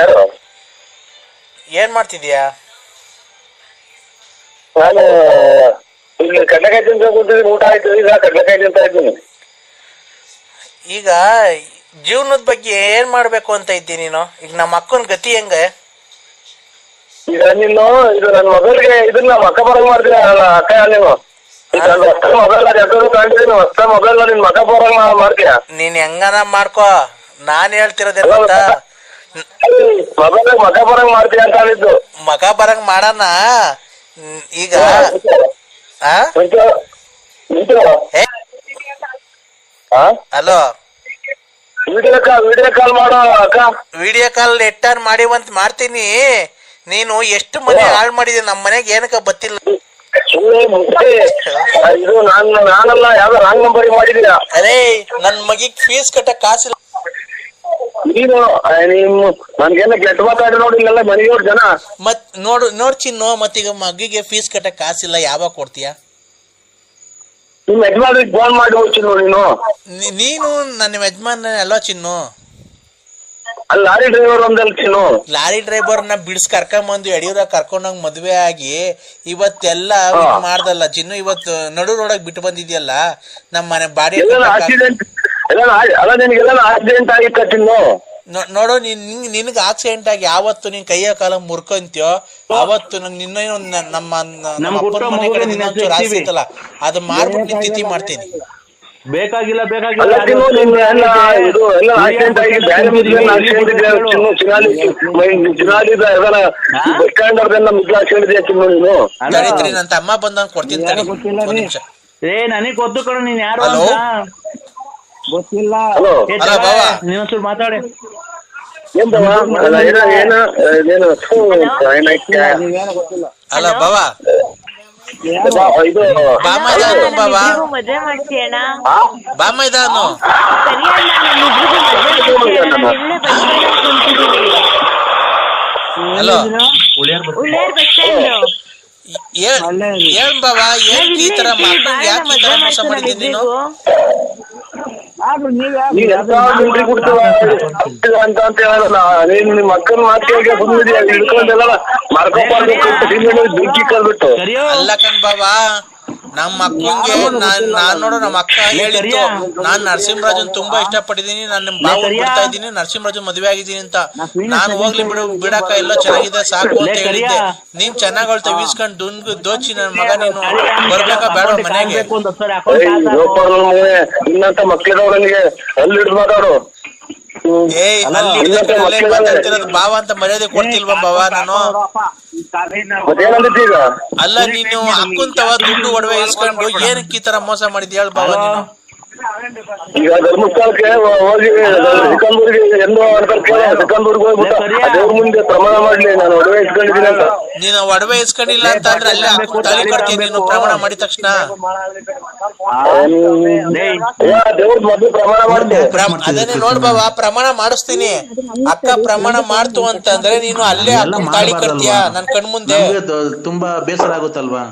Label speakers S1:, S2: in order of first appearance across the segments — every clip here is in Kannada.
S1: ಯಾರು
S2: ಏನ್ ಮಾಡ್ತಿದ್ಯಾ?
S1: ನಾನು ಇಲ್ಲಿ ಕಡ್ಲೆಕಾಯಿ ತಿಂತ ಕೂತಿದ್ದೀನಿ ಊಟ ಆಯ್ತು ಈಗ ಕಡ್ಲೆಕಾಯಿ ತಿಂತಾ ಇದ್ದೀನಿ.
S2: ಈಗ ಜೀವನದ ಬಗ್ಗೆ ಏನ್ ಮಾಡ್ಬೇಕು ಅಂತ ಇದ್ದಿ ನೀನು? ಈಗ ನಮ್ಮ ಅಕ್ಕನ ಗತಿ ಹೆಂಗ?
S1: ಈಗ ನೀನು ಇದು ನನ್ನ ಮೊಬೈಲ್ಗೆ ಇದನ್ನ ಅಕ್ಕ ಬರಂಗ್ ಮಾಡ್ತೀನಿ ಅಕ್ಕ ನೀನು? ಮೊಬೈಲ್ ನಿನ್ ಮಗ ಬರಂಗ್ ಮಾಡ್ತೀಯ?
S2: ನೀನ್ ಹೆಂಗನ ಮಾಡ್ಕೋ ನಾನ್ ಹೇಳ್ತಿರೋದೇನ ಗೊತ್ತಾ?
S1: ಮಕ್ಕ ಬರಂಗ್ ಮಾಡ್ತೀಯ ಅಂತ ಹೇಳಿದ್ದು.
S2: ಮಗ ಬರಂಗ್ ಮಾಡೋಣ. ಈಗ hello?
S1: Video call video call ಮಾಡೋ ಅಕ್ಕ.
S2: ವಿಡಿಯೋ ಕಾಲ್ ಮಾಡಿವಂತ ಮಾಡ್ತೀನಿ. ನೀನು ಎಷ್ಟು ಮನೆ ಹಾಳು ಮಾಡಿದೀನಿ ನಮ್ಮ ಮನೆಗೆ ಏನಕ್ಕ ಬತ್ತಿಲ್ಲ
S1: ಇದು ನಾನು ನಾನಲ್ಲ ಯಾವ್ದೋ ರಾಂಗ್ ನಂಬರ್ ಮಾಡಿದೀಯ
S2: ಅರೇ ನನ್ ಮಗಿಗ್ ಫೀಸ್ ಕಟ್ಟಕ್ ಕಾಸಿಲ್ಲ.
S1: ನೀನು ನಿಮ್ ನನ್ಗೆಲ್ಲ ಕೆಟ್ಟ ಮಾತಾಡಿ ನೋಡಿ ಇಲ್ಲೆಲ್ಲ ಮನೆಯವ್ರ ಜನ?
S2: ಮತ್ ನೋಡು ನೋಡ್ ಚಿನ್ನು ಮತ್ತೀಗ ಮಗಿಗೆ ಫೀಸ್ ಕಟ್ಟಕ್ ಕಾಸಿಲ್ಲ ಯಾವಾಗ ಕೊಡ್ತೀಯಾ?
S1: ನಿಮ್ ಯಜಮಾನ್ರಿಗೆ ಫೋನ್ ಮಾಡಿ ಹೋಗ್ತೀನಿ ನೋಡಿ ನೀನು.
S2: ನೀ- ನೀನು ನನ್ನ ಯಜಮಾನ ಅಲ್ವಾ ಚಿನ್ನು?
S1: ಅಲ್ಲಿ ಲಾರಿ ಡ್ರೈವರ್ ಒಂದಲ್ಲಿ ಚಿನ್ನು.
S2: ಲಾರಿ ಡ್ರೈವರ್ನ ಬಿಡ್ಸ್ ಕರ್ಕೊಂಬಂದು ಯಡಿಯೂರ ಕರ್ಕೊಂಡಂಗ ಮದ್ವೆ ಆಗಿ ಇವತ್ತೆಲ್ಲ
S1: ಹಾ.
S2: ಮಾಡ್ದಲ್ಲ ಚಿನ್ನು ಇವತ್ತು ನಡು ರೋಡಾಗ ಬಿಟ್ಟು ಬಂದಿದ್ಯಲ್ಲ ನಮ್ಮ ಮನೆ ಬಾಡಿ
S1: ಎಲ್ಲ ಆಕ್ಸಿಡೆಂಟ್ ಎಲ್ಲ ಅಲ್ಲ ನಿನಗೆಲ್ಲ ಆಕ್ಸಿಡೆಂಟ್ ಆಗಿ ಚಿನ್ನು
S2: ನೋ- ನೋಡು ನಿನ್ ನಿನ್- ನಿನಗ್ ಆಕ್ಸಿಡೆಂಟ್ ಆಗಿ ಯಾವತ್ತು ನೀನ್ ಕೈಯ ಕಾಲ ಮುರ್ಕೊಂತೀಯೋ ಅವತ್ತು ನಿನ್ನ ನಮ್ಮ ಅಪ್ಪನ ಮನೆ ಕಡೆ
S3: ನಿನ್ನ
S2: ಇನ್ನೊಂಚೂರು ಆಸೆ ಇತ್ತಲ್ಲ ಅದು ಮಾರ್ಬಿಟ್ಟು ನಿನ್ ತಿಥಿ ಮಾಡ್ತೀನಿ.
S3: ಬೇಕಾಗಿಲ್ಲ ಬೇಕಾಗಿಲ್ಲ
S1: ನನ್ನ
S2: ತಮ್ಮ ಬಂದಂಗ್ ಕೊಡ್ತೀನಿ ನಿಮಿಷ.
S3: ಏ ನನಗ್ ಗೊತ್ತು ಕಣ ನೀನ್ ಯಾರು ಗೊತ್ತಿಲ್ಲ. ನೀನ್ ಒಂಚೂರು ಮಾತಾಡಿ.
S1: ಏನ್ ಬವ? ಅಲ್ಲ
S2: ಬಾವಾ
S1: ಇದು
S2: ಬಾಮ ಇದಾನು ಬಾವಾ
S4: ನಮ್ಮಿಬ್ರಿಗೂ ಮದ್ವೆ ಮಾಡ್ತೀಯಣ್ಣ
S1: ಆ?
S2: ಬಾಮ ಇದಾನು
S4: ಸರಿ ಅಣ್ಣ ನಮ್ಮಿಬ್ರಿಗೂ ಮದ್ವೆ ಮಾಡ್ತೀಯಣ್ಣ ನಾನ್ ಇಲ್ಲೇ ಬಸ್ ಸ್ಟ್ಯಾಂಡ್ ಕುಂತಿದೀನಿ
S2: ಹಲೋ
S4: ಉಳ್ಳೇರ್ ಬಸ್ ಸ್ಟ್ಯಾಂಡ್.
S2: ಏನ್ ಏನ್ ಬಾವಾ? ಏನ್ ಈ ತರ ಮಕ್ಕಳಿಗೆ ಯಾಕೆ ಈ ತರ ಮೋಸ ಮಾಡಿದ್ದೀನಿ ನೀನು?
S1: ನೀನ್ ಎಂತ ಮಿಲ್ಟ್ರಿ ಕೊಡ್ತೀವ ಅಂತ ಅಂತ ಹೇಳಲ್ಲ. ನೀನ್ ನಿಮ್ ಅಕ್ಕನ ಮಾತಿಗೆ ಬಂದಿದ್ಯಾ ಹಿಡ್ಕೊಂಡೆಲ್ಲ ಮರ್ಕೊಬಾರ್ದು ಬೆಂಕಿ ಕಲ್ಬಿಟ್ಟು
S3: ಕರಿಯೋ
S2: ಅಲ್ಲ ಕಣ್ ಬಾಬಾ ನಮ್ಮ ಅಕ್ಕಂಗೆ ನಾನ್ ನಾನ್ ನೋಡು ನಮ್ಮ ಅಕ್ಕ ಹೇಳಿತ್ತು ನಾನ್ ನರಸಿಂಹರಾಜನ್ ತುಂಬಾ ಇಷ್ಟಪಟ್ಟಿದೀನಿ ನಾನು ನಿಮ್ ಬಾವು ಬಿಡ್ತಾ ಇದ್ದೀನಿ ನರಸಿಂಹರಾಜನ್ ಮದ್ವೆ ಆಗಿದ್ದೀನಿ ಅಂತ. ನಾನು ಹೋಗ್ಲಿ ಬಿಡು ಬಿಡಕ್ಕ ಎಲ್ಲ ಚೆನ್ನಾಗಿದೆ ಸಾಕು ಅಂತ ಹೇಳಿದ್ದೆ. ನೀನ್ ಚೆನ್ನಾಗ್ ಅವಳು ತವಿಸ್ಕೊಂಡ್ ದುನ್ ದೋಚಿ ನನ್ ಮಗ ನೀನು. ಬರ್ಬೇಕಾ ಬೇಡ ಮನೆಗೆ?
S1: ಇನ್ನಂತ ಅಲ್ಲಿ ಮಾತಾಡು.
S2: ಏಯ್ ಅಲ್ಲಿ ಮಾತಾಡ್ತಿರೋದು ಬಾವ ಅಂತ ಮರ್ಯಾದೆ ಕೊಡ್ತಿಲ್ವಾ ಬಾವ ನಾನು? ಅಲ್ಲ ನೀನು ಅಕ್ಕಂತವ ತವ ದುಡ್ಡು ಒಡವೆ ಇಸ್ಕೊಂಡು ಏನಕ್ಕೆ ಈ ತರ ಮೋಸ ಮಾಡಿದ್ಯಾಳ ಹೇಳ್ ಬಾವ ನೀನು.
S1: ಈಗ ಧರ್ಮಸ್ಥಳಕ್ಕೆ ಹೋಗಿ ಸಿಕಂದೂರಿಗೆ ಎಂದು ಅಂತ ಕೇಳ ಸಿಕಂದೂರ್ಗೆ ಹೋಗ್ಬಿಟ್ಟು ದೇವ್ರ ಮುಂದೆ ಪ್ರಮಾಣ ಮಾಡ್ಲಿ ನಾನು ಒಡವೆ ಇಸ್ಕೊಂಡಿದ್ದೀನಿ ಅಂತ.
S2: ನೀನು ಒಡವೆ ಇಸ್ಕೊಂಡಿಲ್ಲ ಅಂತ ಅಂದ್ರೆ ಅಲ್ಲೇ ತಾಳಿ ಕಟ್ತೀನಿ ನೀನು ಪ್ರಮಾಣ ಮಾಡಿದ ತಕ್ಷಣ.
S1: ಏ, ದೇವ್ರ ಮೊದ್ಲು ಪ್ರಮಾಣ
S2: ಮಾಡ್ತೀನಿ ಅದನ್ನೇ ನೋಡ್ ಬಾವ ಪ್ರಮಾಣ ಮಾಡಿಸ್ತೀನಿ. ಅಕ್ಕ ಪ್ರಮಾಣ ಮಾಡ್ತು ಅಂತಂದ್ರೆ ನೀನು ಅಲ್ಲೇ
S5: ಎಲ್ಲ
S2: ತಾಳಿ ಕಟ್ತೀಯ? ನನ್ ಕಣ್ ಮುಂದೆ.
S5: ತುಂಬಾ ಬೇಸರ ಆಗುತ್ತಲ್ವಾ?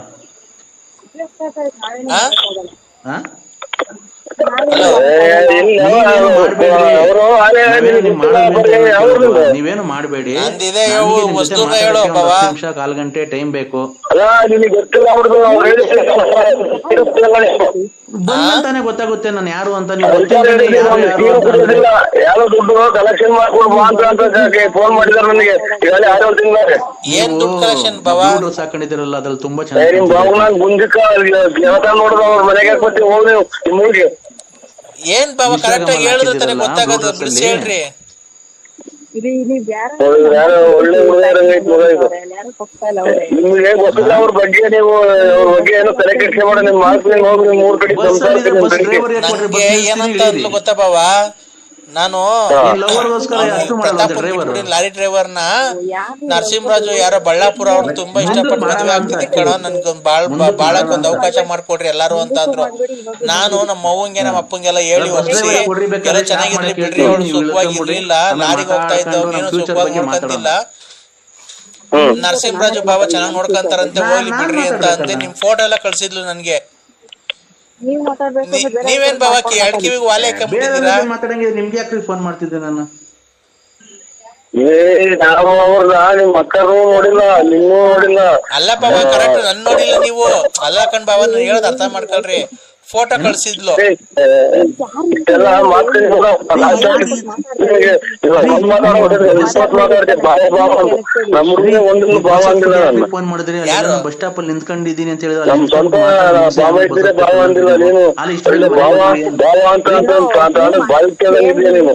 S5: ನೀವೇನು ಮಾಡಬೇಡಿ. ನಿಮಿಷ ಕಾಲ್ ಗಂಟೆ ಟೈಮ್ ಬೇಕು. ಬಂದಂತಾನೆ ಗೊತ್ತಾಗುತ್ತೆ ನಾನು ಯಾರು ಅಂತ ನೀವು ಯಾರು
S1: ದುಡ್ಡು ಕಲೆಕ್ಷನ್ ಮಾಡ್ಕೊಂಡು ಫೋನ್ ಮಾಡಿದಾರೆ ನನಗೆ. ಈಗಾಗಲೇ ಆರೇಳು ತಿಂಗಳಾರೆ
S2: ಏನ್
S5: ನೀವು
S2: ದುಡ್ಡು ಕಲೆಕ್ಷನ್ ಬಾವ?
S5: ದುಡ್ಡು ಸಾಕೊಂಡಿದ್ದೀರಲ್ಲ ಅದ್ರಲ್ಲಿ ತುಂಬಾ ಚೆನ್ನಾಗಿ
S1: ಮುಂದಕ್ಕೆ ಅವ್ರ ಮನೆಗೆ ಹೋಗಿ
S2: ಏನ್ ಬಾವ ಕರೆಕ್ಟ್ ಆಗಿ ಹೇಳಿದ್ರೆ ತಾನೇ ಗೊತ್ತಾಗದು. ಬಿಡಿಸಿ ಹೇಳ್ರಿ.
S1: ಯಾರೋ ಒಳ್ಳೆ ನಿಮ್ಗೆ ಗೊತ್ತಿಲ್ಲ ಅವ್ರ ಬಗ್ಗೆ ನೀವು ಅವ್ರ ಬಗ್ಗೆ ಏನೋ ತಲೆ ಕೆಡಿಸಿ ಮಾಡೋ ನಿಮ್ ಮಾತು ನೀವು ಹೋಗಿ ನಿಮ್ ಊರ್ ಕಡೆ
S2: ನನ್ಗೆ
S5: ಬಸ್
S2: ಏನಂತ ಗೊತ್ತಾ ಬಾವ ನಾನು ಲಾರಿ ಡ್ರೈವರ್ನ ನರಸಿಂಹರಾಜು ಯಾರೋ ಬಳ್ಳಾಪುರ ಅವ್ರು ತುಂಬಾ ಇಷ್ಟಪಟ್ಟು ಮದ್ವೆ ಆಗ್ತಿದ್ದೆ ಕಣ ನನ್ಗೊಂದ್ ಬಾಳ್ ಬಾಳಕ್ ಒಂದ್ ಅವಕಾಶ ಮಾಡ್ಕೊಡ್ರಿ ಎಲ್ಲಾರು ಅಂತಾದ್ರು. ಅಂದ್ರು ನಾನು ನಮ್ಮ ಅವ್ವಂಗೆ ನಮ್ಮ ಅಪ್ಪಂಗೆಲ್ಲ ಹೇಳಿ ಒಪ್ಸಿ ಎಲ್ಲ ಚೆನ್ನಾಗಿರ್ಲಿ ಬಿಡ್ರಿ ಅವ್ರು ಸುಖವಾಗಿ ಇರ್ಲಿಲ್ಲ ಲಾರಿಗೆ ಹೋಗ್ತಾ ಇದ್ದವ್ ನೀನು ಸುಖವಾಗಿ ನೋಡ್ಕೊಂತಿಲ್ಲ ನರಸಿಂಹರಾಜು ಬಾಬಾ ಚೆನ್ನಾಗ್ ನೋಡ್ಕೊಂತಾರಂತೆ ಹೋಗ್ಲಿ ಬಿಡ್ರಿ ಅಂತ ಅಂತ ನಿಮ್ ಫೋಟೋ ಎಲ್ಲ ಕಳ್ಸಿದ್ಲು ನನ್ಗೆ. ನೀವೇನ್ ಕಿ ಎರಡ್ ಕಿವಿಗೆ ವಾಲೆ
S5: ಮಾತಾಡಂಗೆ ನಿಮ್ಗೆ ಯಾಕ್ರಿ ಫೋನ್ ಮಾಡ್ತಿದ್ದೆ ನಾನು?
S1: ಏ ನಾವು ಅವ್ರನ್ನ ನಿಮ್ ಮಕ್ಕಳು ನೋಡಿಲ್ಲ ನೋಡಿಲ್ಲ.
S2: ಅಲ್ಲ ಬಾಬಾ ಕರೆಕ್ಟ್ ನನ್ ನೋಡಿಲ್ಲ ನೀವು. ಅಲ್ಲ ಕಣ್ ಬಾಬಾ ಹೇಳೋದ್ ಅರ್ಥ ಮಾಡ್ಕೊಳ್ರಿ. ಫೋಟೋ ಕಳ್ಸಿದ್ಲು.
S1: ಬಾವ ಬಾವ ಬಾವ
S5: ಫೋನ್ ಮಾಡಿದ್ರೆ
S2: ಯಾರು?
S5: ಬಸ್ ಸ್ಟಾಪ್ ಅಲ್ಲಿ ನಿಂತ್ಕೊಂಡಿದ್ದೀನಿ ಅಂತ ಹೇಳಿದ್ರೆ
S1: ನಮ್ ಸ್ವಂತ ಬಾವ ಅಂತ ಬಾವ ಬಾವ ಬಾವ ಅಂತ. ಅಂತ ಅಂತ ಅಂತ ಅಂದ್ರೆ ಬಾಯಿ ಕೇಳಂಗಿದ್ಯಾ ನೀನು.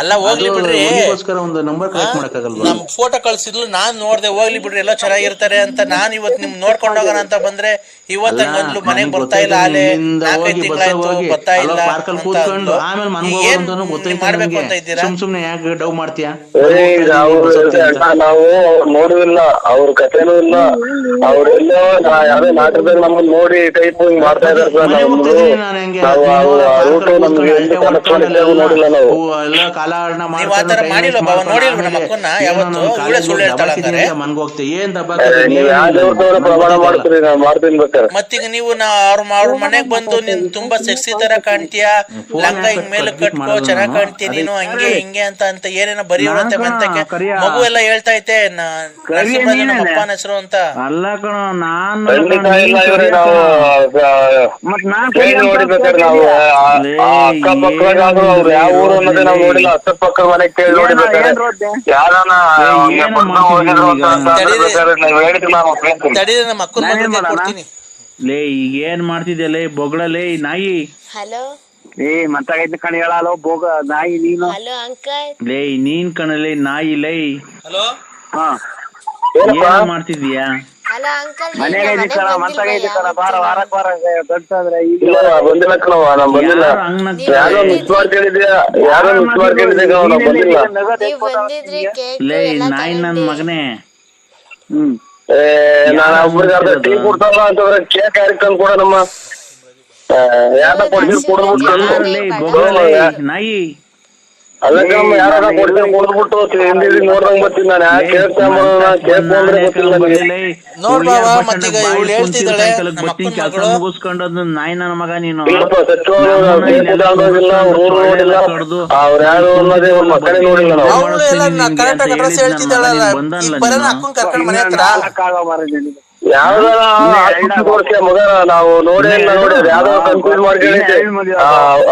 S2: ಅಲ್ಲ ಹೋಗ್ಲಿ ಬಿಡ್ರಿ.
S5: ಒಂದು ನಂಬರ್ ಕಲೆಕ್ಟ್ ಮಾಡಕ್ಕಾಗಲ್ವಾ?
S2: ನಮ್ ಫೋಟೋ ಕಳ್ಸಿದ್ಲು ನಾನ್ ನೋಡ್ದೆ ಹೋಗ್ಲಿ ಬಿಡ್ರಿ ಎಲ್ಲ ಚೆನ್ನಾಗಿರ್ತಾರೆ ಅಂತ ನಾನ್ ಇವತ್ ನಿಮ್ ನೋಡ್ಕೊಂಡ್ ಹೋಗೋಣ ಅಂತ ಬಂದ್ರೆ ಇವತ್ತ ಮೊದ್ಲು ಮನೆಗ್ ಬರ್ತಾ ಇಲ್ಲ ಆಲೆ
S5: ಇಲ್ಲಿಂದ
S2: ನಾಲ್ಕೈದು ತಿಂಗಳಾಯ್ತು ಬರ್ತಾ ಇಲ್ಲ
S5: ಪಾರ್ಕಲ್ಲಿ ಕೂತ್ಕೊಂಡು ಆಮೇಲೆ ಮನ್ಗ್
S2: ಈಗ
S5: ಹೋಗೋದು
S2: ಏನ್ ಮಾಡ್ಬೇಕು ಅಂತ ಇದ್ದೀರಾ?
S5: ಸುಮ್ ಸುಮ್ನೆ ಯಾಕೆ ಡವ್ ಮಾಡ್ತೀಯಾ?
S1: ನಾವು ನೋಡುವಿಲ್ಲ ಅವ್ರ ಕಥೆನೂ ಇಲ್ಲ. ಅವ್ರೆಲ್ಲೋ ಯಾವ್ದೋ ನಾಟಕದಾಗ ನಮ್ಮನ್ನ ನೋಡಿ ಟೈಪ್ ಹಿಂಗ್ ಮಾಡ್ತಾ ಇದಾರೆ ಸರ್
S5: ನಮ್ದು.
S1: ನಾವು ನಮ್ಗೆ
S5: ಕಾಲಹರಣ
S2: ನೀವ್
S5: ಮಾಡ್ಕೊಂಡು
S2: ಆ ಥರ
S5: time
S2: ಮಾಡಿಲ್ವಾ
S5: waste
S2: ಬಾವ?
S5: ಮಾಡ್ಕೊಂಡು
S2: ನೋಡಿಲ್ವಾ ನಮ್ಮ
S5: ಆಮೇಲೆ
S2: ಯಾವತ್ತು?
S5: ನಮ್ಮ
S2: ಇವಳೇ
S5: ಕಾಲೇಜ್
S2: ಸುಳ್ಳು ಹೇಳ್ತಾಳೆ
S5: ದಬಾಕಿದ್ದೀನಿ
S2: ಹಂಗಾರೆ?
S5: ಅಂತ ಮನ್ಗ್ ಹೋಗ್ತೀಯ? ಏನ್
S2: ಮತ್ತೀಗ ನೀವು ನಾ ಅವ್ರ ಅವ್ರ ಮನೆಗ್ ಬಂದು ನೀನ್ ತುಂಬಾ ಸೆಕ್ಸಿ ತರ ಕಾಣ್ತೀಯ? ಲಂಗ ಹಿಂಗ್ ಮೇಲೆ ಕಟ್ಕೋ ಚೆನ್ನಾಗ್
S5: ನಾನು?
S2: ಕಾಣ್ತೀಯ ನೀನು? ಹಂಗೆ ಹಿಂಗೆ ಅಂತ ಅಂತ ಏನೇನೋ
S3: ನಾನ್ ಕಣ,
S2: ಮಗು ಎಲ್ಲ ಹೇಳ್ತಾ ಐತೆ. ಅಪ್ಪನ ಹೆಸರು ಅಂತ.
S3: ಅಲ್ಲ ಕಣ ನಾನ್
S1: ನಾವು
S3: ಮತ್ ನಾನ್
S1: ಅವ್ರು ಯಾವ ಊರು ಅನ್ನೋದೇ ನಾವು ನೋಡಿಲ್ಲ. ಮನೆ ಕೇಳಿ ಯಾರನ್ನ
S2: ತಡೀರಿ. ನಮ್ಮ ಅಕ್ಕನ ಕೊಡ್ತೀನಿ.
S3: ಲೇ ಈಗ ಏನ್ ಮಾಡ್ತಿದ್ಯಾ ಲೇ ಬೊಗಳಲೇ ನಾಯಿ?
S4: ಹಲೋ?
S3: ಏ ಮತ್ತಾಗೈತೆ ಕಣ ಹೇಳಲ್ಲ ಬೋಗ ನಾಯಿ ನೀನು?
S4: Hello uncle?
S3: ಲೇ ನೀನ್ ಕಣಲೇ ನಾಯಿ ಲೇ.
S2: ಹಲೋ?
S3: ಹಾ. ಏನ್ ಮಾಡ್ತಿದ್ಯಾ?
S4: ಹಲೋ ಅಂಕಲ್
S3: ಮನೆಗೆ ಬಾರ ವಾರಕ್ ವಾರ ದೊಡ್ಡಾದ್ರೆ ಈಗ
S1: ಇಲ್ಲ ಬಂದಿಲ್ಲ ಕಣವ ಬಂದಿಲ್ಲ.
S3: ಯಾರು
S1: ಮಿಸ್ ಮಾಡ್ಕೊಂಡಿದ್ಯಾ ಯಾರೋ ಮಿಸ್ ಮಾಡ್ಕೊಂಡಿದ್ದೆ ಕಣವ ನಾನ್ ಬಂದಿಲ್ಲ.
S4: ನೀವ್ ಬಂದಿದ್ರಿ ಕೇಕ್
S3: ಲೇ
S4: ಎಲ್ಲ
S3: ನಾಯಿ ನನ್. ಮಗನೇ. ಹ್ಮ್.
S1: ಏ ನಾನು ಒಬ್ರಿಗೆ ಅರ್ಧ ಟೀ ಕೊಡ್ತಾರ ಅಂತಂದ್ರೆ ಕೇಕ್ ಯಾರಿಗೆ ತಂದು ಕೊಡ ನಮ್ಮ ಯಾರ ಕೊಡ್ತೀರಿ ಕೊಡ್ಬಿಟ್ಟು
S3: ನಾಯಿ.
S1: ಅಲ್ಲ ಕಣಮ್ಮ ಯಾರ ಕೊಡ್ತೀನಿ ಕೊಡ್ಬಿಟ್ಟು ಹಿಂದಿ ನೋಡ್ದಂಗ್ ಬರ್ತೀನಿ ನಾನು. ತಗೊಂಬರೋಣ ಕೇಕ್ ಅಂದ್ರೆ ಗೊತ್ತಿಲ್ಲ ನನಗೆ.
S3: ಮುಗಿಸ್ಕೊಂಡು ಅದನ್ನ ಮಗ ನೀನು.
S1: ಅವ್ರ ಊರು ನೋಡಿಲ್ಲ. ಅವ್ರ ಯಾರು ಅನ್ನೋದೇ ಒಂದ್ ಮಕ್ಕಳೇ ನೋಡಿಲ್ಲ ನಾವು.
S2: ಅವಳು
S1: ಯಾವ್ದಾರ ನಾವು ನೋಡೇ ಇಲ್ಲ ನೋಡಿ ಯಾವ್ದೋ ಕನ್ಫ್ಯೂಸ್ ಮಾಡ್ಕೊಂಡಿದ್ದೆ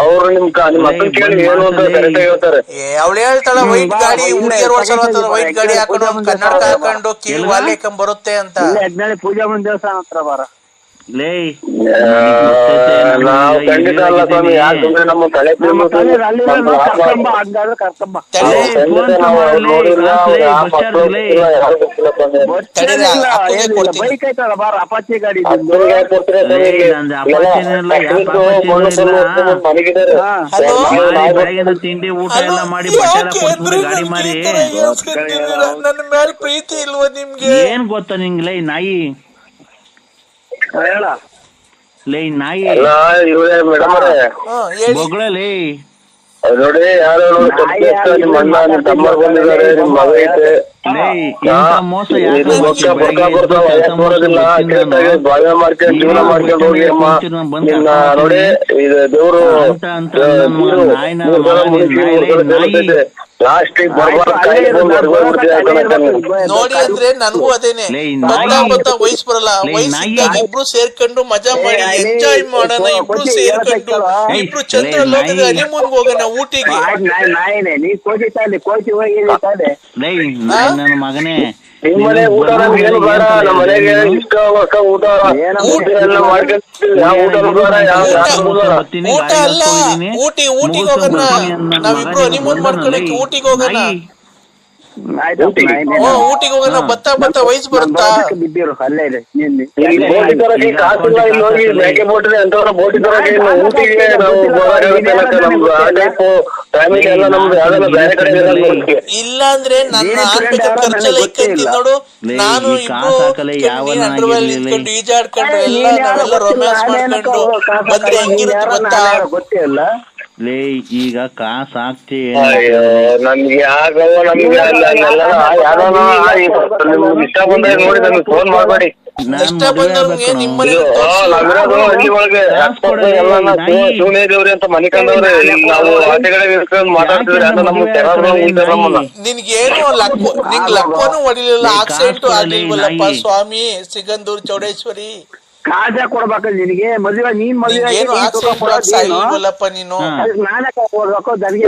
S1: ಅವ್ರು ನಿಮ್ ಕ- ನಿಮ್ ಅಕ್ಕನ್ ಕೇಳಿ ಏನು ಅಂತ ಕರೆಕ್ಟ್ ಹೇಳ್ತಾರೆ.
S2: ಏ ಅವಳು ಹೇಳ್ತಾಳ ವೈಟ್ ಗಾಡಿ ಹುಡುಗಿಯರ್ ವರ್ಷ ವೈಟ್ ಗಾಡಿ ಹಾಕೊಂಡು ಕನ್ನಡಕ ಹಾಕೊಂಡು ಕಿವಿ ವಾಲಿ ಬರುತ್ತೆ ಅಂತ.
S3: ಪೂಜಾ ಬಂದ ದೇವಸ್ಥಾನ ಹತ್ರ ಬಾರ. ಲೇ
S1: ನಾವು ಖಂಡಿತ ಅಲ್ಲ ಸ್ವಾಮಿ ಯಾಕಂದ್ರೆ ನಮ್ಮ ತಲೆ
S3: ಅಪಾಚಿ ಗಾಡಿ ತಿಂಡಿ ಊಟ ಎಲ್ಲ ಮಾಡಿ ಬಟ್ಟೆ ಎಲ್ಲ ಕೊಡ್ಸ್ಬಿಟ್ಟು ಗಾಡಿ ಮಾರಿ.
S2: ನನ್ನ ಮೇಲೆ ಪ್ರೀತಿ ಇಲ್ವಾ ನಿಮ್ಗೆ?
S3: ಏನ್ ಗೊತ್ತಾ ನಿಂಗ್ಲೇ ಲೈ ನಾಯಿ?
S1: ಹೇಳ.
S3: ಲೇ ನಾಯಿ.
S1: ಮೇಡಮ್ ಅವರೇ.
S2: ಹಾ, ಹೇಳಿ.
S3: ಬೊಗಳಲೇ
S1: ನೋಡಿ ಯಾರೋ ನಿಮ್ಮ ಅಣ್ಣ ನಿಮ್ಮ ತಮ್ಮ ಬಂದಿದ್ದಾರೆ ನಿಮ್ಮ ಮಗ ಐತೆ. ನೋಡಿ ದೇವ್ರು.
S2: ನೋಡಿ ಅಂದ್ರೆ ನನ್ಗೂ ಅದೇನೆ.
S3: ವಯಸ್
S2: ಬರ್ತಾ. ಬರ್ತಾ ಬರಲ್ಲ.
S3: ವಯಸ್
S2: ವಯಸ್ಸಿದ್ದಾಗ. ಇಬ್ರು ಸೇರ್ಕೊಂಡು ಮಜಾ ಮಾಡಿ ಎಂಜಾಯ್ ಮಾಡೋಣ. ಇಬ್ರು ಸೇರ್ಕೊಂಡು ಇಬ್ರು ಚಂದ್ರ
S3: ಊಟಿಗೆ
S2: ಲೋಕದ. ಹನಿಮೂನ್ ಹೋಗೋಣ ಊಟಿಗೆ.
S3: ನನ್ನ ಮಗನೇ
S1: ನಿಮ್ ಮನೆ ಊಟ ನಮ್ಗೆ ಏನು ಬೇಡ ನಮ್ಮ ಮನೆಗೆ ಇಷ್ಟ ಊಟ ಊಟ ಎಲ್ಲ ಮಾಡ್ಕೊಂಡು ಯಾವ ಊಟನೂ ಬೇಡ ಯಾವ ಯಾರು ಬೇಡ.
S2: ಊಟ ಅಲ್ಲ ಊಟಿ ಊಟಿಗೆ ಹೋಗೋಣ. ನಾವಿಬ್ರು ಹನಿಮೂನ್ ಮಾಡ್ಕೊಳಕ್ಕೆ ಊಟಿಗೆ ಹೋಗೋಣ. ಹ್ಞೂ ಊಟಿಗೆ. ಹೋಗೋಣ ಬತ್ತಾ ಬತ್ತಾ ವಯಸ್ಸು ಬರುತ್ತಾ?
S1: ಇಲ್ಲಿ ಬೋಟಿ ತರಕ್ಕೆ ಕಾಸಿಲ್ಲ ಇಲ್ಲಿ. ಹೋಗಿ ಮೇಕೆ ಬೋಟಿ ತರಕ್ಕೆ ಇನ್ನು ಊಟಿಗೆ ನಾವು ಬರೋಕ್ಕಾಗತ್ತೆ ನಮ್ದು ಆ ಟೈಪ್ ಫ್ಯಾಮಿಲಿ ಎಲ್ಲ ನಮ್ದು ಯಾವ್ದೆಲ್ಲ ಬೇರೆ ಕಡೆ
S2: ಇಲ್ಲ ಅಂದ್ರೆ ನನ್ನ ಹಾಸ್ಪಿಟಲ್ ಖರ್ಚೆಲ್ಲ ನೋಡು ನಾನು ಅಂಡರ್ವೇಲ್ ಈಜಾಡ್ಕೊಂಡು ಎಲ್ಲ ನಾವೆಲ್ಲ ರೊಮ್ಯಾನ್ಸ್ ಮಾಡ್ಕೊಂಡು ಬಂದ್ರೆ ಹೆಂಗಿರುತ್ತೆ ಗೊತ್ತಾ?
S3: ಲೇ ಈಗ ಕಾಸ್
S1: ಅಯ್ಯೋ ನಮ್ಗೆ ಆಗವ ನಮ್ಗೆ ಯಾರೋ ಇಷ್ಟ ಬಂದಾಗ ನೋಡಿ ನಮ್ಗೆ ಫೋನ್ ಮಾಡಬೇಡಿ ಅಂತ ನಾವು ಇರ್ಕೊಂಡು ಮಾತಾಡ್ತಿದ್ರೆ ಅದು ನಮ್ಗೆ
S2: ನಿನ್ಗೇನು ನಿಂಗ್ ಲಕ್ವನು ಹೊಡಿಲಿಲ್ಲ ಆಕ್ಸಿಡೆಂಟ್ ಆಗ್ಲಿಲ್ವಲ್ಲಪ್ಪ ಸ್ವಾಮಿ ಸಿಗಂದೂರ್ ಚೌಡೇಶ್ವರಿ
S5: ಕಾಜ ಕೊಡ್ಬೇಕಲ್ಲ ನಿನಗೆ ಮದುವೆ ನೀನ್ ಮದುವೆ
S2: ನಿಂಗೇನು ಆಕ್ಸಿಡೆಂಟ್ ಆಗಿ ಸಾಯಿಲ್ವಲ್ಲಪ್ಪ ನೀನು?
S3: ಹಾ.
S5: ನಾನೇ ಕೊಡ್ಬೇಕು ದರ್ಗೆ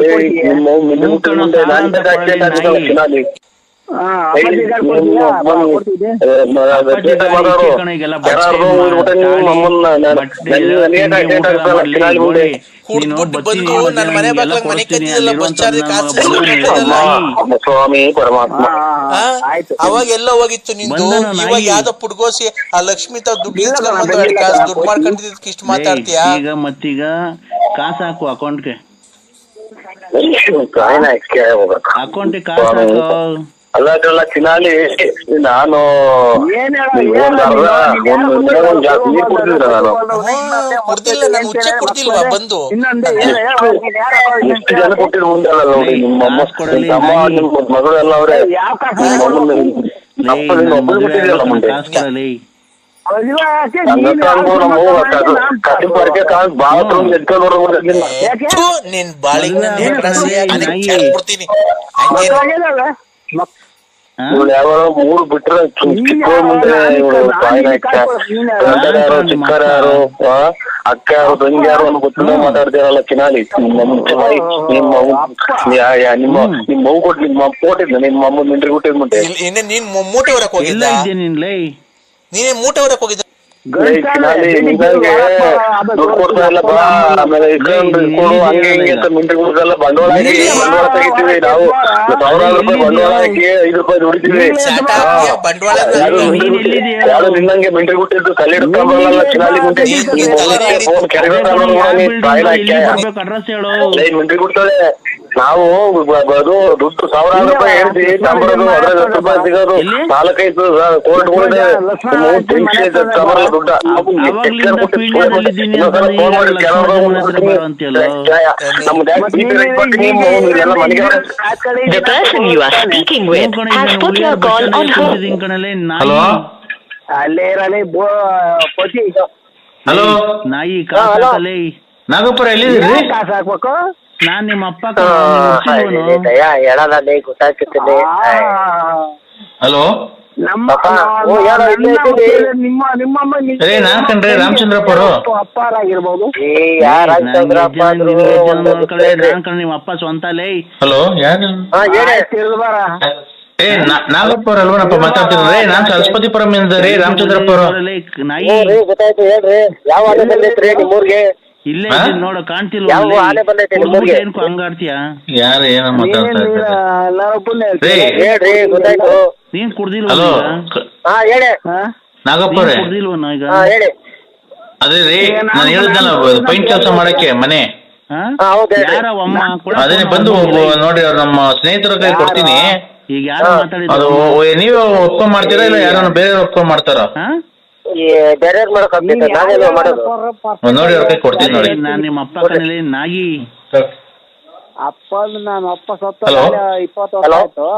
S1: ಸ್ವಾಮಿ ಪರಮಾತ್ಮ.
S2: ಅವಾಗ ಎಲ್ಲ ಹೋಗಿತ್ತು ನಿಂದು.
S3: ಬಂದನು
S2: ಇವಾಗ. ಯಾವ್ದೋ ಪುಡ್ಗೋಸಿ ಆ ಲಕ್ಷ್ಮಿ ತಾವ್ ದುಡ್ಡು ದುಡ್ಡು ಮಾಡ್ಕೊಂಡಿದ್ದಕ್ಕೆ ಇಷ್ಟು ಮಾತಾಡ್ತೀಯಾ?
S3: ಈಗ ಮತ್ತೀಗ ಕಾಸ್ ಹಾಕು ಅಕೌಂಟ್ಗೆ ಅಕೌಂಟ್ ಕಾಸ್ ಹಾಕು
S1: ಅಲ್ಲ ಚಿನ್ನಾಲಿ ನಾನು
S2: ಕುಡ್ದಿಲ್ಲ ನಾನು? ಉಚ್ಚೆ ಕುಡ್ದಿಲ್ವಾ ಬಂದು?
S1: ಎಷ್ಟು ಜನ ಮುಂದೆ ಅಲ್ಲ ನೋಡಿ ನಿಮ್ಮ ಅಮ್ಮ ನಿಮ್ಮ ಮಗಳು ಎಲ್ಲ ಅವ್ರೆ
S5: ನೀನ್
S2: ಹಂಗೇನು?
S3: ಹಾ?
S1: ಇವಳು ಯಾವ ಮೂರು ಬಿಟ್ರೆ ಚಿಕ್ಕ ಮುಂದೆ ಇವಳು ಚಿಕ್ಕರ ಯಾರು ಆ? ಅಕ್ಕ ಯಾರು ತಂಗಿ ಯಾರು ಅನ್ನೋ ಗೊತ್ತಿಲ್ಲ ಮಾತಾಡ್ತೀರಲ್ಲ ಚಿನಾಲಿ ನಿಮ್ಮ ಮಾಡಿ ನಿಮ್ಮ ಅವ್ವ- ಯಾ- ಯಾ- ನಿಮ್ಮ ನಿಮ್ಮ ಮಗು ಕೊಟ್ಟು ನಿಮ್ಮ ಕೊಟ್ಟಿದ್ದ ನಿಮ್ಮ ಅಮ್ಮ ನಿನ್ರಿ ಕೊಟ್ಟಿದ್ ಮುಂದೆ.
S2: ಇಲ್- ಇನ್ನು ನೀನ್ ಮೂಟೆ ಹೊರಕ್ ಹೋಗಿದ್ದೆ?
S3: ನೀನೇ
S2: ಮೂಟೆ ಹೊರಕ್ ಹೋಗಿದ್ದ?
S1: ಬಂಡವಾಳ ಬಂಡವಾಳ ತೆಗಿತೀವಿ ನಾವು. ಸಾವಿರಾರು ರೂಪಾಯಿ ಬಂಡವಾಳ ಹಾಕಿ ಐದು ರೂಪಾಯಿ ದುಡಿತೀವಿ. ಯಾರು ನಿನ್ನಂಗೆ ಮಿಂಟ್ರಿ ಕೊಟ್ಟಿದ್ದು ತಲೆ ಹಿಡ್ಕೊಂಬಲ್ಲ ಚಿನಾಲಿ ಫೋನ್
S3: ಹೇಳು.
S1: ಮಿಂಟ್ರಿ ನಾವು ಅದು ದುಡ್ಡು ಸಾವಿರಾರು ರೂಪಾಯಿ ಹೇಳ್ತಿ ತಗೊಂಬರೋದು ಅದ್ರಾಗ ಹತ್ತು ರೂಪಾಯಿ ಸಿಗೋದು? ನಾಲ್ಕೈದು ಕೋರ್ಟ್ ತಗೊಂಬರಲ್ಲ ದುಡ್ಡ. ಫೋನ್ ಮಾಡಿ
S6: The person you are speaking with
S3: ಕಣೆ,
S6: has
S3: ಇದನ್ನ
S6: put your call on hold.
S3: ನಾಯಿ.
S7: ಹಲೋ?
S5: ಅಲ್ಲೇ ಇರಲಿ ಬೋ ಪತಿ
S7: ಹಲೋ?
S3: ನಾಯಿ.
S7: ನಾಗಪ್ಪರ ಎಲ್ಲಿದ್ದೀರಿ?
S5: ಕಾಸು ಹಾಕ್ಬೇಕು
S3: ನಾನ್ ನಿಮ್ಮ ಅಪ್ಪ?
S1: ಹೇಳಲ್ಲ ಗೊತ್ತಾಗ್ತಿದೆ
S7: ಹಲೋ
S5: ನಮ್ಮ ನಿಮ್ಮ ನಿಮ್ಮಮ್ಮ ನಿಮ್-
S7: ಏ, ನಾನ್ ಕಣ್ರೀ, ರಾಮಚಂದ್ರಪ್ಪ ಅವರು
S5: ಅಪ್ಪಾರಾಗಿರ್ಬೋದು
S3: ನಾನ್ ಕಣೋ, ನಿಮ್ಮ ಅಪ್ಪ ಸ್ವಂತ ಲೇ
S7: ಹಲೋ ಯಾರು ಏ ನಾಗಪ್ಪ ಅವ್ರ ಅಲ್ವನಪ್ಪ ಮಾತಾಡ್ತಿರೋದು ನಾನ್ ಸರಸ್ವತಿಪುರಂ ಇಂದ ರೀ ರಾಮಚಂದ್ರಪ್ಪ ಅವರು
S3: ನಾಯಿ
S1: ಗೊತ್ತಾಯ್ತು ಹೇಳ್ರಿ ಯಾವ ನಿಮ್ಮೂರ್ಗೆ
S3: ಇಲ್ಲೇ
S7: ಹಾ?
S3: ಇದ್ದೀನಿ ನೋಡು ಕಾಣ್ತಿಲ್ವ
S1: ಯಾವ ಆನೆ ಬಂದೈತೆ ನಿಮ್ಮೂರ್ಗೆ?
S3: ಏನ್ಕೊ ಹಂಗಾಡ್ತೀಯ?
S7: ಯಾರು ಏನೋ ಮಾತಾಡ್ತಾ ಇದ್ದಾರೆ.
S5: ಎಲ್ಲಾರು ಪುಣ್ಯ
S7: ರೇ.
S1: ಹೇಳ್ರಿ ಗೊತ್ತಾಯ್ತು.
S3: ನೀನ್ ಕುಡ್ದಿಲ್ವ
S7: ಹಲೋ.
S3: ಈಗ?
S1: ಹಾ ಹೇಳಿ.
S7: ನಾಗಪ್ಪ
S3: ನೀನ್
S7: ಅವ್ರೆ.
S3: ಕುಡ್ದಿಲ್ವನ ಈಗ?
S1: ಹಾ ಹೇಳಿ.
S7: ಅದೇ ರೀ ನಾನು ಹೇಳಿದ್ನಲ್ಲ ಪೈಂಟ್ ಕೆಲಸ ಮಾಡಕ್ಕೆ ಮನೆ.
S3: ಹಾ?
S1: ಹೌದು ಹೇಳ್ರಿ.
S3: ಯಾರ
S7: ಬಂದು ಒಬ್ಬ- ನೋಡಿ ಅವ್ರು ನಮ್ಮ ಸ್ನೇಹಿತರ ಕೈ ಕೊಡ್ತೀನಿ.
S3: ಈಗ ಯಾರು ಮಾತಾಡಿದ್ರು.
S7: ಅದು ನೀವೇ ಒಪ್ಕೊಂಡ್ ಮಾಡ್ತೀರಾ ಇಲ್ಲ ಯಾರನ್ನ ಬೇರೆ ಒಪ್ಕೊಂಡ್ ಮಾಡ್ತಾರ?
S3: ಹಾ?
S1: ಬೇರೆ ಮಾಡಕ್ ಆಗ್ತೈತೆ ನಾನೇನೋ ಮಾಡೋದು.
S7: ನೋಡಿ ಅವ್ರ ಕೈ ಕೊಡ್ತೀನಿ ನೋಡಿ.
S3: ನಾನ್ ನಿಮ್ಮ ಅಪ್ಪ ನಾಯಿ.
S5: ಅಪ್ಪ ನಾನು ಅಪ್ಪ ಸತ್ತ
S7: Hello?
S5: ಇಪ್ಪತ್ತು
S1: Hello?
S5: ವರ್ಷ ಆಯ್ತು.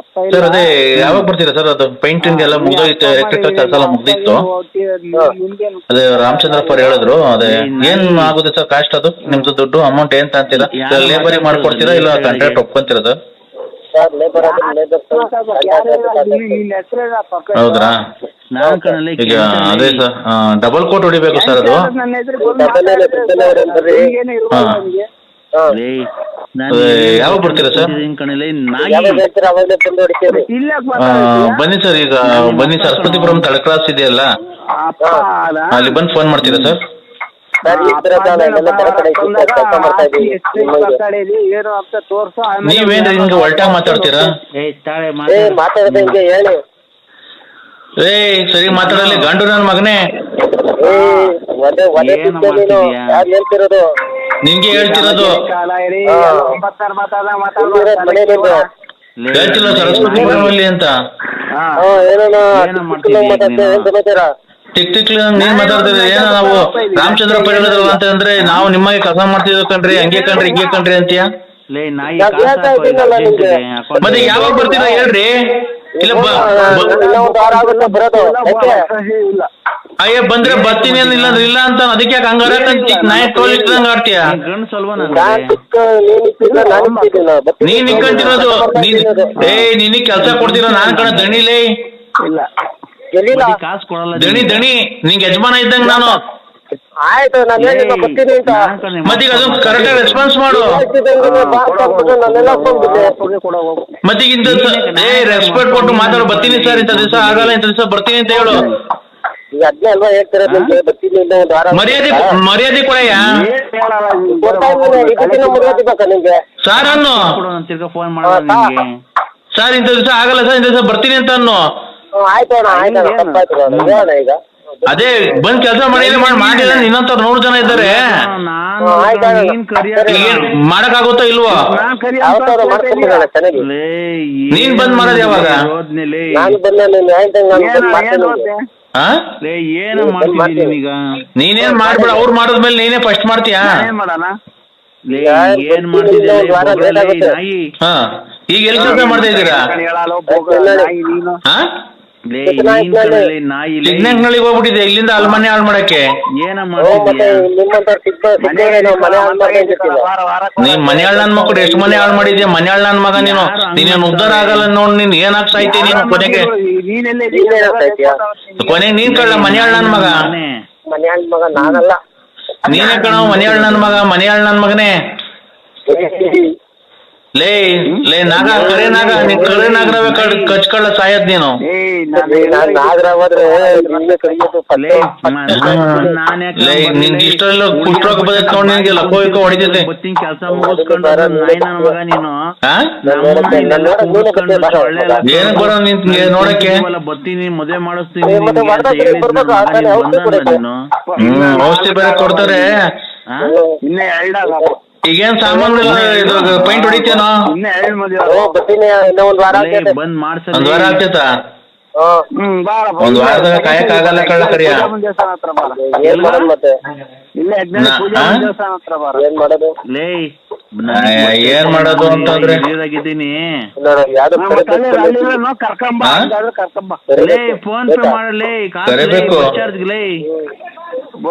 S5: ಅಪ್ಪ
S7: ಸರ್ ಅದೇ ಯಾವಾಗ ಬರ್ತೀರಾ ಸರ್? ಅದು ಪೇಂಟಿಂಗ್ ಎಲ್ಲ ಮುಗ್ದೋಗಿತ್ತು ಎಲೆಕ್ಟ್ರಿಕಲ್ ಕೆಲಸ ಎಲ್ಲ ಮುಗ್ದಿತ್ತು. ಅದೇ ರಾಮಚಂದ್ರಪ್ಪ ಹೇಳಿದ್ರು ಅದೇ ಏನ್ ಆಗುತ್ತೆ ಸರ್ ಕಾಸ್ಟ್ ಅದು? ನಿಮ್ದು ದುಡ್ಡು ಅಮೌಂಟ್ ಏನ್ ಅಂತ
S3: ಯಾರು
S7: ಲೇಬರಿ ಮಾಡ್ಕೊಡ್ತೀರಾ ಇಲ್ಲ ಕಾಂಟ್ರಾಕ್ಟ್ ಒಪ್ಕೊಂತೀರಾ ಸರ್?
S1: ಲೇಬರ್
S7: ಹೌದ್ರಾ? ಈಗ ಅದೇ ಸರ್ ಡಬಲ್ ಕೋಟ್ ಹೊಡಿಬೇಕು ಸರ್ ಅದು?
S5: ನನ್ನ ಹೆಸರು
S7: ಹಾ.
S5: ನನಗೆ
S3: ಲೇ, ನಾನ್
S7: ಯಾವಾಗ ಬರ್ತೀರಾ ಸರ್?
S3: ಕಣಲೆ ನಾಯಿ
S5: ಇಲ್ಲ
S7: ಆ, ಬನ್ನಿ ಸರ್ ಈಗ ಬನ್ನಿ ಸರಸ್ವತಿಪುರಂ ತಳ ಕ್ರಾಸ್ ಇದೆಯಲ್ಲ?
S5: ಅಪ್ಪ
S7: ಅಲ್ಲಿ ಬಂದು ಫೋನ್ ಮಾಡ್ತೀರಾ ಸರ್?
S1: ಕೆಲಸ
S7: ನೀವೇನ್ರಿ ಹಿಂಗೆ ಒಲ್ಟಾಗಿ ಮಾತಾಡ್ತೀರಾ?
S3: ಏ ತಾಳೆ ಮಾತಾಡು.
S1: ಮಾತಾಡದೆ ಹಿಂಗೆ ಹೇಳಿ.
S7: ಏ ಸರಿ ಮಾತಾಡಲಿ ಗಂಡು ನನ್ನ ಮಗನೇ.
S1: ಒದೆ ಒದೆ
S3: ಏನು
S1: ನೀನು
S3: ಮಾಡ್ತಿದ್ಯಾ?
S1: ಯಾರು ಹೇಳ್ತಿರೋದು?
S7: ನಿಂಗೆ ಹೇಳ್ತಿರೋದು.
S5: ಕಾಲ ಇರಿ
S1: ಹಾ.
S5: ಒಂಬತ್ತಾರು ಮಾತಾಡ
S1: ಇಲ್ಲಿರೋದ್ ಮನೆ ನಿಂದು.
S7: ಹೇಳ್ತಿಲ್ಲ ಸರಸ್ವತಿಪುರಂ ಅಲ್ಲಿ ಅಂತ.
S5: ಹಾ.
S1: ಹಾ
S3: ಏನೋ
S1: ಚಿಕ್ಕದಾಗಿ
S3: ಮಾಡ್ತಿದ್ಯಾ
S1: ಮಾತಾಡ್ತೀಯ
S3: ನೀನು?
S1: ಏನ್ ಸಮಾಚಾರ?
S7: ಟಿಕ್ ಟಿಕ್ ನೀನ್ ಮಾತಾಡ್ತೀರಿ ಏನೋ ನಾವು ರಾಮಚಂದ್ರ ಪೈ ಹೇಳಿದ್ರಲ್ಲ ಅಂತ ಅಂದ್ರೆ ನಾವು ನಿಮಗೆ ಕಸ ಮಾಡ್ತಿದ್ವಿ ಕಣ್ರಿ ಹಂಗೆ ಕಣ್ರಿ ಹಿಂಗೆ ಕಣ್ರಿ ಅಂತೀಯ?
S3: ಲೇ ನಾಯಿ
S8: ನಾನ್ ಹೇಳ್ತಾ ಇದ್ದೀನಲ್ಲ ನಿಮ್ಗೆ.
S7: ಮತ್ತೆ ಯಾವಾಗ ಬರ್ತೀರಾ ಹೇಳ್ರಿ. ಇಲ್ಲ ಬ- ಬ-
S8: ಇನ್ನೂ ಆಗುತ್ತೆ ಬರೋದು ಯಾಕೆ
S7: ಅಯ್ಯ ಬಂದ್ರೆ ಬರ್ತೀನಿ ಇಲ್ಲ ಅಂದ್ರೆ ಇಲ್ಲ ಅಂತ ಅದಕ್ಕೆ ಯಾಕೆ ಹಂಗಾರ ನಾಯಿ ಟೋಲ್ ಇಟ್ಟಂಗ ಆಡ್ತೀಯ
S8: ನಾನ್ ಇಕ್ಕಂತಿರೋದು ನಾನು
S7: ಏ ನಿನಗ್ ಕೆಲ್ಸ ಕೊಡ್ತಿರೋ ನಾನ್ ಕಣ ದಣಿಲೇ
S8: ಇಲ್ಲ
S3: ಬಡ್ಡಿ ಕಾಸು ಕೊಡಲ್ಲ
S7: ದಣಿ ದಣಿ ನಿಂಗೆ ಯಜಮಾನ ಇದ್ದಂಗ ನಾನು
S8: ಆಯ್ತು ನಾನು ಹೇಳಿಲ್ಲ ಬರ್ತೀನಿ ಅಂತ.
S7: ಮತ್ತೀಗ ಅದನ್ನ ಕರೆಕ್ಟ್ ರೆಸ್ಪಾನ್ಸ್ ಮಾಡು.
S8: ಹೇಳ್ತಿದ್ದಂಗೆ ಬಾ ಅಂತ ಅಂದ್ಬಿಟ್ಟು ನಾನೆಲ್ಲ ಹೋಗ್ಬಿಟ್ಟೆ
S7: ಮತ್ತೀಗ ಇಂಥ ಏ ರೆಸ್ಪೆಕ್ಟ್ ಕೊಟ್ಟು ಮಾತಾಡೋ ಬರ್ತೀನಿ ಸರ್ ಇಂತ ದಿವಸ ಆಗಲ್ಲ ಇಂಥ ದಿವಸ ಬರ್ತೀನಿ ಅಂತ ಹೇಳು.
S8: ಈಗ ಅದ್ನೇ ಅಲ್ವಾ ಹೇಳ್ತಾರೆ ನಿಮ್ಗೆ ಬರ್ತೀನಿ ಇನ್ನೂ ಒಂದು ವಾರ
S7: ಮರ್ಯಾದೆ ಮರ್ಯಾದೆ ಕೊಡಯ್ಯ.
S8: ಗೊತ್ತಾ ಇದ್ದೀನಿ ಇದಕ್ಕಿನ್ನ ಮರ್ಯಾದೆ ಬೇಕಾ ನಿಮ್ಗೆ
S7: ಸರ್ ಅನ್ನು.
S3: ಕೊಡು ನಾನು ತಿರ್ಗಾ ಫೋನ್ ಮಾಡೋಣ ನಿಮಗೆ
S7: ಸರ್ ಇಂಥ ದಿವಸ ಆಗಲ್ಲ ಸರ್ ಇಂತ ದಿವಸ ಬರ್ತೀನಿ ಅಂತ ಅನ್ನು.
S8: ಆಯ್ತು ಅಣ್ಣ ಆಯ್ತು ಅಣ್ಣ ತಪ್ಪಾಯ್ತು ಅಣ್ಣ. ಈಗ.
S7: ಅದೇ ಬಂದ್ ಕೆಲಸ ಮಾಡಿದ್ರೆ ಮಾಡಿ ಮಾಡಿಲ್ಲ ಇನ್ನೊಂದ್ ನೂರು ಜನ ಇದ್ದಾರೆ.
S3: ನಾನು
S8: ಹ್ಮ್, ಆಯ್ತು.
S3: ನೀನ್ ಕರಿಯಾಕ
S7: ಏನ್ ಮಾಡಕ್ಕಾಗುತ್ತೋ ಇಲ್ವೋ?
S8: ಚೆನ್ನಾಗಿ.
S3: ಲೇ
S7: ನೀನ್ ಬಂದ್ ಮಾಡೋದ್ ಯಾವಾಗ?
S3: ಯೋದ್ನೆ ಲೇ.
S8: ನಾನು ಬಂದ ನೀನು ಹೇಳ್ದಂಗೆ ನಾನು ಬಂದ್ ಮಾಡ್ತೀನಿ ನಿಮ್ಗೆ.
S7: ಹಾ
S3: ಲೇ ಏನು ಮಾಡ್ತಿದ್ದೀನಿ ನೀನೀಗ?
S7: ನೀನೇನ್ ಮಾಡ್ಬೇಡ ಅವ್ರು ಮಾಡಿದ್ಮೇಲೆ ನೀನೇ ಫಸ್ಟ್ ಮಾಡ್ತೀಯಾ?
S3: ಲೇ
S8: ಈಗ
S3: ಏನ್ ಮಾಡ್ತಿದ್ದೆ
S8: ಒಂದು ವಾರ
S3: ಬೊಗಳೆ ಲೇ,
S8: ಬೇಕಾಗುತ್ತೆ.
S3: ನಾಯಿ.
S7: ಹಾ ಈಗ ಎಲ್ಲಿ ಕೆಲಸ ಮಾಡ್ತಾ ಇದ್ದೀರಾ?
S8: ನಾಯಿ
S3: ನೀನ್.
S8: ಇದ್ಮೇಲೆ.
S3: ಕಣಲೇ, ನಾಯಿ ಲೇ.
S7: ಸಿಗ್ನಲ್ಗಳಿಗೆ ಹೋಗ್ಬಿಟ್ಟಿದೆ ಇಲ್ಲಿಂದ ಅಲ್ಮನೆ ಹಾಳು ಮಾಡಕ್ಕೆ?
S3: ಏನ ಮಾಡ್ತಿದ್ಯಾ?
S8: ನಾವು ಮನೆ ಹಾಳು
S7: ನೀನ್ ಮನೆಯಾಳ್ ನನ್ ಮಕ್ಕಳು ಎಷ್ಟು ಮನೆ ಹಾಳು ಮಾಡಿದ್ಯಾ? ಮನೆಯಾಳ್ ನನ್ ಮಗ ನೀನು. ನೀನೇನು ಉದ್ದಾರ ಆಗಲ್ಲ ನೋಡ್ ನೀನ್ ಏನ್ ಸಾಯ್ತಿ ನೀನು ಕೊನೆಗೆ? ಕೊನೆಗೆ ನೀನ್ ಕಳ್ಳ ಮನೆಯಾಳ್ ನನ್ ಮಗ?
S3: ನಾನೇ.
S8: ಮನೆ ಹಾಳು ಮಗ ನಾನಲ್ಲ.
S7: ನೀನೇ ನನ್ ಮಗ ಮನೆಯಾಳ್ ನನ್ ಮಗನೇ. ಲೇ ಲೇ ನಾಗ ಕರೆ ನಾಗ ನೀನ್ ಕರೆ ನಾಗರವೇ ಕಚ್ಕೊಳ್ಳ ಸಾಯದ್ ನೀನು.
S3: ಲೇ, ಮ- ನಾನ್
S7: ಲೇ
S3: ಬರ್ಲಿ
S7: ನಿನ್
S3: ಲೇ?
S7: ಇಷ್ಟೆಲ್ಲ ಕುಷ್ಟ್ರೋಗ ಬದಕ್ ನೋಡ್ ನಿನ್ಗೆ ಲಕ್ಕೋ ಇಕ್ಕೋ ಹೊಡಿತೈತೆ.
S3: ಬತ್ತಿನ ಕೆಲಸ ಮುಗಿಸ್ಕೊಂಡು ಮಗ ನೀನು
S7: ಬರೋ ನೋಡಕ್ಕೆ
S3: ಬರ್ತೀನಿ ಬತ್ತೀನಿ ಮದುವೆ ಮಾಡಿಸ್ತೀನಿ ನಿನ್ಗೆ
S8: ಔಷಧಿ
S7: ಬೇರೆ ಕೊಡ್ತಾರೆ? ಈಗೇನ್ ಸಾಮಾನ್ ಪೈಂಟ್ ಹೊಡಿತೇನೋ?
S8: ಓ ಬರ್ತೀನಿ ಇನ್ನೂ ಒಂದು ವಾರ
S3: ಲೇ,
S8: ಆಗ್ತೈತೆ
S3: ಬಂದ್
S7: ಒಂದ್ ವಾರ ಆಗ್ತೈತಾ
S8: ಹ್ಮ್
S7: ಒಂದ್ ವಾರದಾಗ ಕಾಯಕ್ ಆಗಲ್ಲ ಕಳ್ಳ ಕರಿಯ.
S8: ಏನ್ ಮಾಡೋದು ಮತ್ತೆ?
S7: ನಾ- ಆ?
S8: ಏನ್ ಮಾಡೋದು?
S3: ಲೇ
S7: ಆ, ಏನ್ ಮಾಡೋದು ಅಂತಂದ್ರೆ?
S3: ಇದಾಗಿದ್ದೀನಿ
S8: ನೋಡು ಯಾವ್ದು
S7: ಆ?
S3: ಲೇ ಫೋನ್ ಪೇ ಮಾಡಲೇ
S7: ಕರಿಬೇಕು.
S3: ಚಾರ್ಜ್ ಲೇ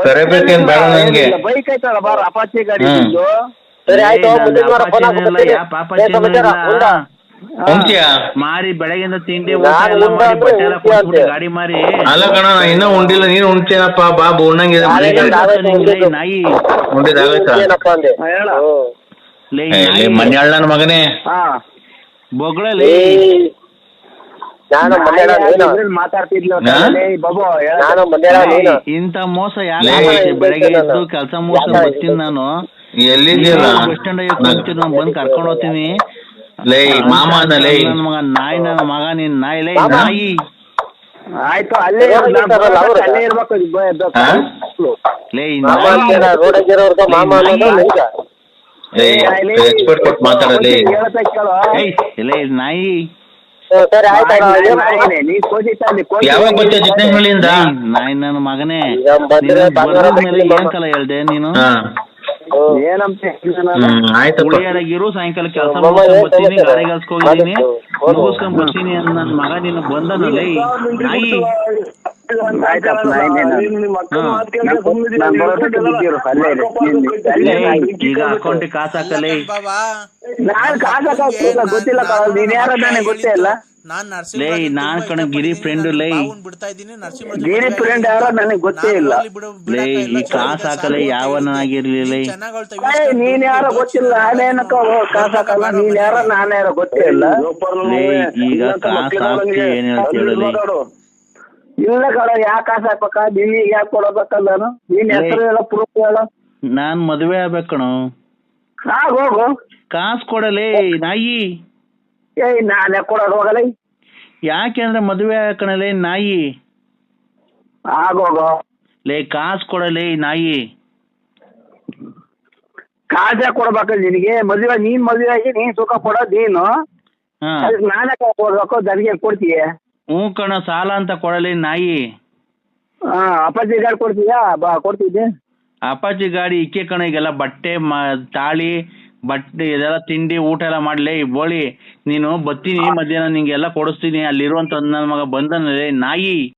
S7: ಕರಿಬೇಕೇನ್ ಬೇಡ ನಂಗೆ.
S5: ಬೈಕ್ ಐತಲ್ಲ ಬಾರ ಅಪಾಚಿ ಗಾಡಿ. ನಿಂದು.
S8: ಸರಿ ಆಯ್ತು ಮುಂದಿನ ವಾರ ಫೋನ್ ಹಾಕ್ಬಿಡ್ತೀನಿ ಏನ್ ಸಮಾಚಾರ. ಉಂಡ
S3: ಮಾರಿ ಬೆಳಗಿಂದ ತಿಂಡಿ ಊಟ
S8: ನಾನು
S3: ಎಲ್ಲ
S8: ಉಂಡ
S3: ಮಾಡಿ ಬಟ್ಟೆ ಎಲ್ಲ
S8: ಉಂಟಿ
S3: ಗಾಡಿ ಮಾರಿ.
S7: ಅಲ್ಲ ಕಣ ಇನ್ನ ಇನ್ನೂ ಉಂಡಿಲ್ಲ ನೀನು ಉಣ್ತೇನಪ್ಪ ಬಾಬು ಉಣ್ಣಂಗಿದೆ.
S3: ನಾಯಿ
S7: ಉಂಡಿದಾಗೈತಾ
S8: ಏನಪ್ಪ ಅಂದೆ?
S5: ಹೇಳ.
S3: ಲೇ
S7: ಏ, ಲೇ, ಮನ್ಯಾಳ್ ನನ್ ಮಗನೇ.
S5: ಹಾ.
S3: ಬೊಗಳೇ
S8: ನಾನು ಮಂಡ್ಯಾಳ ನೀನು
S5: ಇದ್ರಲ್ಲಿ ಮಾತಾಡ್ತಿದ್ಲು
S7: ಹಾ?
S5: ಬಾಬು ಹೇಳ.
S8: ನಾನು ಮಂಡ್ಯಾಳ ನೀನು
S3: ಇಂಥ ಮೋಸ
S7: ಲೇ.
S3: ಯಾಕೆ ಬೆಳಗ್ಗೆ. ಎದ್ದು ಕೆಲಸ ಮೋಸ ಬರ್ತೀನಿ ನಾನು
S7: ಎಲ್ಲಿದ್ದೀರ
S3: ಬಸ್ ಸ್ಟ್ಯಾಂಡ್ ಹೋಗ್ತೀನಿ ನಾನು ಬಂದು ಕರ್ಕೊಂಡು ಹೋಗ್ತೀನಿ
S7: ಲೇ ಮಾಮ ಅನ್ನ ಲೇ
S3: ನನ್ನ ಮಗ ನಾಯಿ ನನ್ನ ಮಗ ನೀನ್ ನಾಯಿ ಲೇ
S8: ಮಾಮ.
S3: ನಾಯಿ
S5: ಆಯ್ತು ಅಲ್ಲೇ ಇರ್ಬೇಕು ಇದು ಬ- ಇದು
S7: ಹಾ?
S3: ಲೇ
S8: ಮಾಮ
S3: ನಾಯಿ
S8: ಅಂತೀರ ರೋಡಾಗ ಇರೋರ್ಗ ಮಾಮ ಅನ್ನೋದು ನಿಂಗ
S7: ಲೇ ಎಕ್ಸ್ಪರ್ಟ್ ಕೊಟ್ಟು ಮಾತಾಡಲಿ
S5: ಹೇಳ್ತಾ ಕೇಳು.
S3: ಏಯ್ ಲೇ ನಾಯಿ
S8: ಹ್ಮ್, ಸರಿ ಆಯ್ತು.
S5: ನೀ
S7: ಯಾವಾಗ ಬರ್ತೀಯ ಚಿಕ್ಕನಹಳ್ಳಿಯಿಂದ
S3: ಮಗನೇ.
S8: ಬಂದ್ರೆ ಬರ್ತೀನಿ
S3: ಏನ್ ಕಲ ಹೇಳ್ದೆ ನೀನು.
S5: ಏನಂತ
S3: ಸಾಯಂಕಾಲ ಕೆಲಸ
S8: ಏನ್
S3: ಬರ್ತೀನಿ
S8: ಸಮಾಚಾರ?
S3: ಗಾಡಿ ಹೋಗಿದ್ದೀನಿ
S8: ಹೌದು.
S3: ಮುಗಿಸ್ಕೊಂಡ್ ಬರ್ತೀನಿ ಅಂತ ನನ್ ಮಗ ನಿನ್ನ ಬಂದನಲ್ಲ ನಾಯಿ. ಈಗ ಅಕೌಂಟಿಗೆ ಕಾಸು ಹಾಕಲೇ
S2: ಬಾಬಾ
S5: ನಾನ್ ಕಾಸು ಹಾಕೋದು ಗೊತ್ತಿಲ್ಲ ಕಣೋ, ನೀನ್ ಯಾರೋ ನನಗೆ ಗೊತ್ತೇ ಇಲ್ಲ?
S2: ನಾನ್ ನರಸಿಂಹ
S3: ಲೇ, ನಾನ್ ಕಣ ಗಿರಿ ಫ್ರೆಂಡ್ ಲೇ.
S2: ಬಿಡ್ತಾ ಇದ್ದೀನಿ ನರಸಿಂಹ
S5: ಗಿರಿ ಫ್ರೆಂಡ್ ಯಾರೋ ನನಗೆ ಗೊತ್ತೇ ಇಲ್ಲ.
S3: ಲೇ ಈ ಕಾಸು ಹಾಕಲೇ ಯಾವನಾಗಿರ್ಲಿಲ್ಲ
S5: ನೀನ್ ಯಾರೋ ಗೊತ್ತಿಲ್ಲ. ನಾನೇನಕ್ಕ ಕಾಸು ಹಾಕಲ್ಲ. ನೀನ್ ಯಾರೋ ನಾನು ಯಾರೋ ಗೊತ್ತೇ ಇಲ್ಲ.
S3: ಲೇ ಈಗ ಕಾಸು ಹಾಕಿ ಏನ್ ಹೇಳ್ತೀಯ ಲೇ?
S5: ಇಲ್ಲ ಕಣ ಯಾಕೆ ಕಾಸ್ ಹಾಕ್ಬೇಕ? ನಿನಗೆ ಯಾಕೆ ಕೊಡಬೇಕಲ್ಲ ನಾನು? ನೀನ್ ಹೆಸರು ಹೇಳ ಪ್ರೂಫ್ ಹೇಳ.
S3: ನಾನ್ ಮದ್ವೆ ಆಗ್ಬೇಕು ಕಣೋ.
S5: ಆಗ ಹೋಗು.
S3: ಕಾಸು ಕೊಡಲೇ ನಾಯಿ.
S5: ಏಯ್ ನಾನೇ ಕೊಡೋದು ಹೋಗಲ್ಲ
S3: ಯಾಕೆ ಅಂದ್ರೆ ಮದುವೆ ಕಣಲೇ ನಾಯಿ?
S5: ಆಗೋಗೋ
S3: ಲೇ ಕಾಸು ಕೊಡಲೇ ನಾಯಿ?
S5: ಕಾಸೇ ಕೊಡ್ಬೇಕಲ್ಲ ನಿನಗೆ. ಮದುವೆ ನೀನ್ ಮದುವೆ ಆಗಿ ನೀನ್ ಸುಖ ಕೊಡೋದ್ ನೀನು.
S3: ಹಾ.
S5: ಅದಕ್ಕೆ ನಾನೇ ಕೊಡ್ಬೇಕು ದನಿಗೆ ಕೊಡ್ತೀಯ?
S3: ಹ್ಞೂ ಕಣ ಸಾಲ ಅಂತ ಕೊಡಲೇ ನಾಯಿ.
S5: ಹಾ ಅಪ್ಪಾಜಿ ಗಾಡಿ ಕೊಡ್ತೀಯಾ? ಬಾ ಕೊಡ್ತಿದ್ದೆ.
S3: ಅಪಾಚಿ ಗಾಡಿ ಇಕ್ಕೆ ಕಣ ಈಗೆಲ್ಲ ಬಟ್ಟೆ ಮ ತಾಳಿ ಬಟ್ಟೆ ಇದೆಲ್ಲ ತಿಂಡಿ ಊಟ ಎಲ್ಲ ಈ ಬೋಳಿ ನೀನು ಬತ್ತೀನಿ, ಮಧ್ಯಾಹ್ನ ನಿಂಗೆಲ್ಲ ಕೊಡಿಸ್ತೀನಿ, ಅಲ್ಲಿರುವಂತ ನನ್ನ ಮಗ ಬಂದನಲ್ಲಿ, ನಾಯಿ.